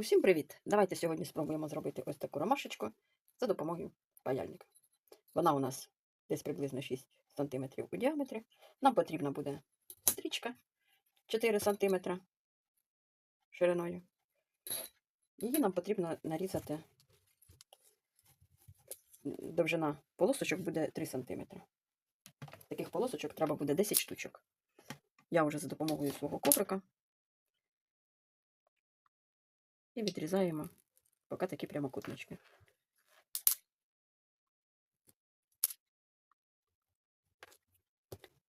Усім привіт! Давайте сьогодні спробуємо зробити ось таку ромашечку за допомогою паяльника. Вона у нас десь приблизно 6 см у діаметрі. Нам потрібна буде стрічка 4 см шириною. Її нам потрібно нарізати. Довжина полосочок буде 3 см. Таких полосочок треба буде 10 штучок. Я вже за допомогою свого коврика і відрізаємо поки такі прямокутнички.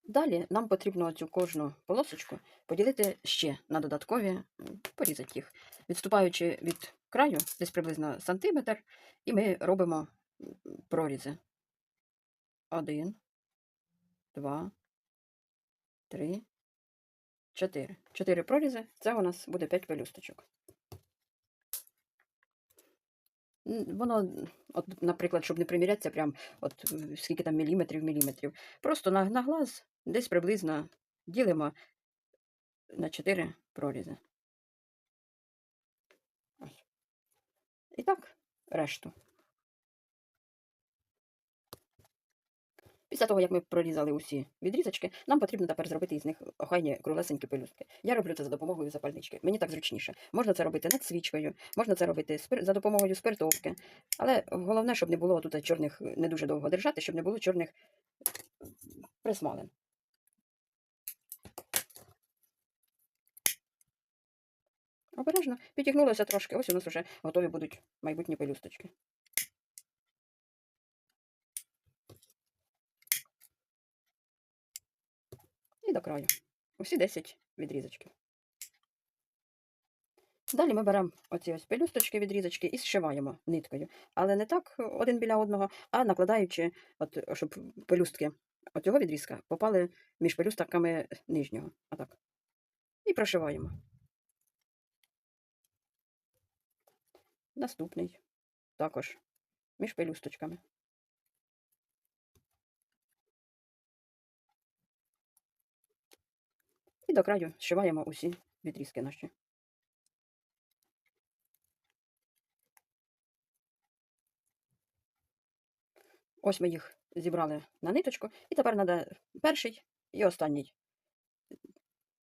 Далі нам потрібно цю кожну полосочку поділити ще на додаткові, порізати їх, відступаючи від краю, десь приблизно сантиметр, і ми робимо прорізи. Один, два, три, чотири. Чотири прорізи. Це у нас буде п'ять пелюсточок. Воно, от, наприклад, щоб не примірятися, прям от скільки там міліметрів, міліметрів. Просто на, на глаз десь приблизно ділимо на 4 прорізи. І так, решту. Після того, як ми прорізали усі відрізочки, нам потрібно тепер зробити із них охайні круглесенькі пелюстки. Я роблю це за допомогою запальнички. Мені так зручніше. Можна це робити над свічкою, можна це робити спир- за допомогою спиртовки. Але головне, щоб не було тут чорних не дуже довго держати, щоб не було чорних присмалин. Обережно підігнулося трошки. Ось у нас вже готові будуть майбутні пелюсточки. І до краю. Усі 10 відрізочків. Далі ми беремо оці ось пелюсточки, відрізочки і зшиваємо ниткою. Але не так один біля одного, а накладаючи, от, щоб пелюстки оцього відрізка попали між пелюстками нижнього. Отак. І прошиваємо. Наступний. Також між пелюсточками. І до краю зшиваємо усі відрізки наші. Ось ми їх зібрали на ниточку, і тепер треба перший і останній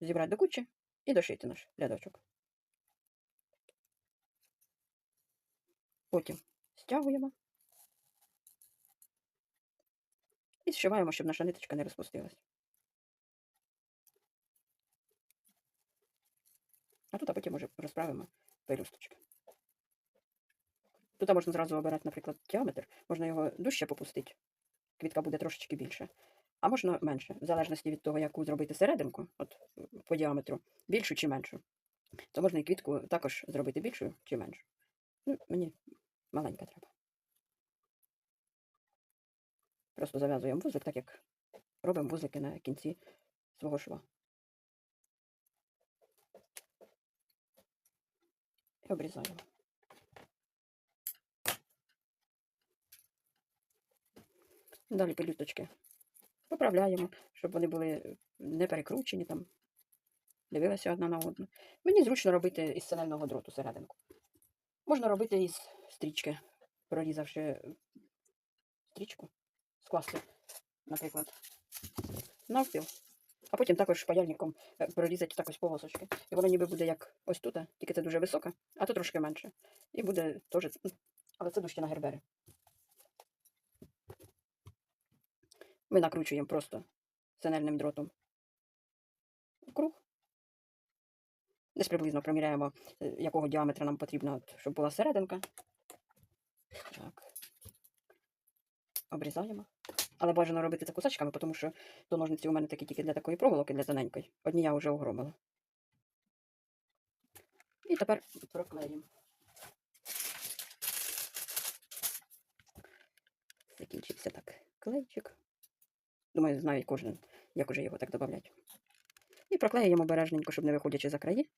зібрати до кучі і дошити наш рядочок. Потім стягуємо і зшиваємо, щоб наша ниточка не розпустилась. А тут а потім вже розправимо пелюсточки. Тут можна зразу обирати, наприклад, діаметр, можна його дужче попустити, квітка буде трошечки більше, а можна менше, в залежності від того, яку зробити серединку, от по діаметру, більшу чи меншу. То можна і квітку також зробити більшою чи меншу. Ну, мені маленька треба. Просто зав'язуємо вузлик, так як робимо вузлики на кінці свого шва. І обрізаємо. Далі пелюсточки поправляємо, щоб вони були не перекручені там, дивилися одна на одну. Мені зручно робити із синельного дроту серединку. Можна робити із стрічки, прорізавши стрічку, скласти, наприклад, навпіл, а потім також паяльником е, прорізати також полосочки. І воно ніби буде як ось тут, тільки це дуже висока, а тут трошки менше. І буде теж, але це дужче на гербери. Ми накручуємо просто синельним дротом круг. Десь приблизно проміряємо, е, якого діаметра нам потрібно, щоб була серединка. Так. Обрізаємо. Але бажано робити це кусачками, тому що то ножниці у мене такі тільки для такої проволоки, для тоненької. Одні я вже огромила. І тепер проклеїмо. Закінчився так клейчик. Думаю, знає кожен, як уже його так додати. І проклеюємо обережненько, щоб не виходячи за краї.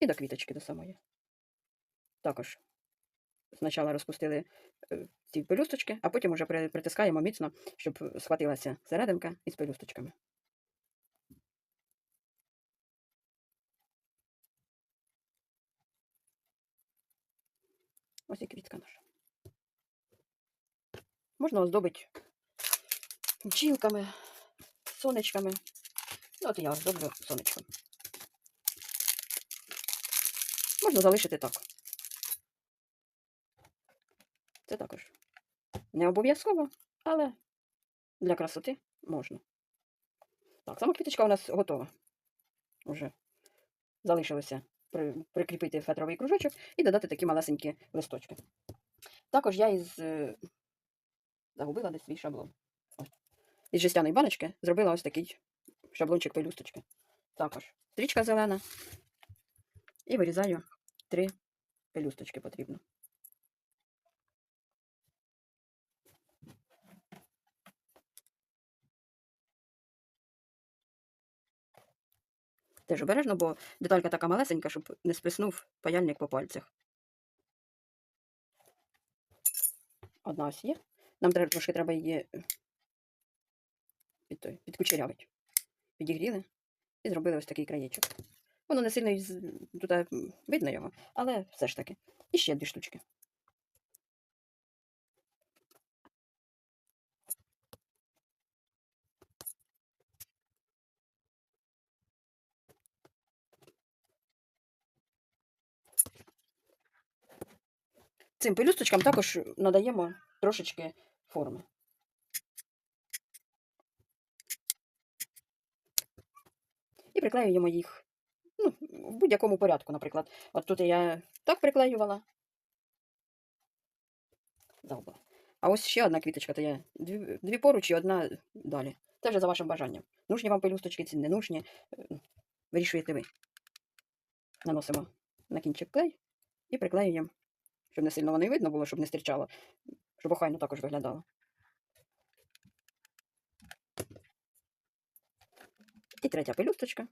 І до квіточки до самої. Також спочатку розпустили ці э, пелюсточки, а потім вже притискаємо міцно, щоб схватилася серединка із пелюсточками. Ось і квітка наша. Можна оздобити бджілками, сонечками. Ну, От я оздоблю сонечком. Можна залишити так. Це також не обов'язково, але для красоти можна. Так, сама квіточка у нас готова. Уже залишилося при, прикріпити фетровий кружочок і додати такі малесенькі листочки. Також я із е, загубила десь свій шаблон. Ось. Із жестяної баночки зробила ось такий шаблончик пелюсточки. Також стрічка зелена. І вирізаю три пелюсточки потрібно. Теж обережно, бо деталька така малесенька, щоб не сплеснув паяльник по пальцях. Одна ось є. Нам трошки треба її е, під, підкучерявити. Підігріли і зробили ось такий краєчок. Воно не сильно тут е, видно його, але все ж таки. І ще дві штучки. Цим пелюсточкам також надаємо трошечки форми. І приклеюємо їх ну, в будь-якому порядку, наприклад. От тут я так приклеювала. Загубила. А ось ще одна квіточка, то я дві, дві поруч і одна далі. Це вже за вашим бажанням. Нужні вам пелюсточки, ці не нужні. Вирішуєте ви. Наносимо на кінчик клей і приклеюємо, щоб не сильно воно і видно було, щоб не стирчало, щоб охайно також виглядало. І третя пелюсточка.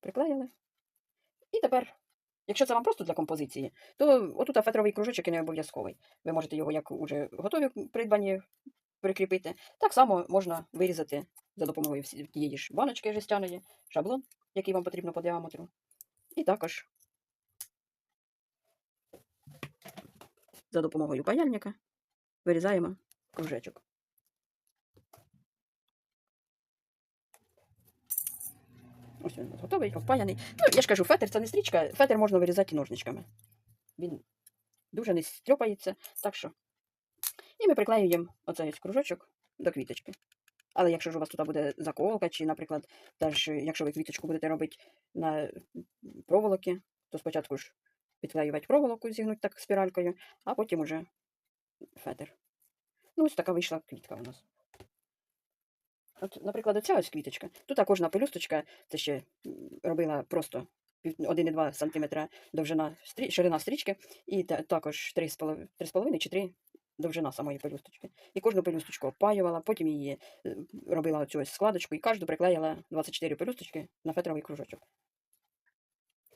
Приклеїли. І тепер, якщо це вам просто для композиції, то отут фетровий кружочок і не обов'язковий. Ви можете його як уже готові придбані прикріпити. Так само можна вирізати за допомогою тієї ж баночки жестяної, шаблон, який вам потрібно по діаметру. І також за допомогою паяльника вирізаємо кружечок. Ось він готовий, впаяний. Ну, я ж кажу, фетр це не стрічка, фетр можна вирізати ножничками. Він дуже не стрьопається, так що. І ми приклеюємо оцей кружочок до квіточки. Але якщо ж у вас тут буде заколка, чи, наприклад, теж, якщо ви квіточку будете робити на проволоки, то спочатку ж підклеювати проволоку, зігнути так спіралькою, а потім уже фетр. Ну, ось така вийшла квітка у нас. От, наприклад, оця ось квіточка. Тут кожна пелюсточка, це ще робила просто 1,2 см довжина, ширина стрічки, і також 3,5 чи 3 довжина самої пелюсточки. І кожну пелюсточку опаювала, потім її е, робила оцю складочку і кожну приклеїла 24 пелюсточки на фетровий кружочок.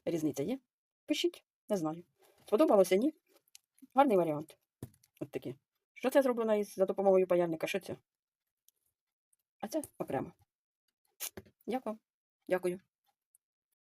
Різниця є? Пишіть, не знаю. Сподобалося, ні? Гарний варіант. От такі. Що це зроблено із за допомогою паяльника? Що це? А це окремо. Дякую. Дякую.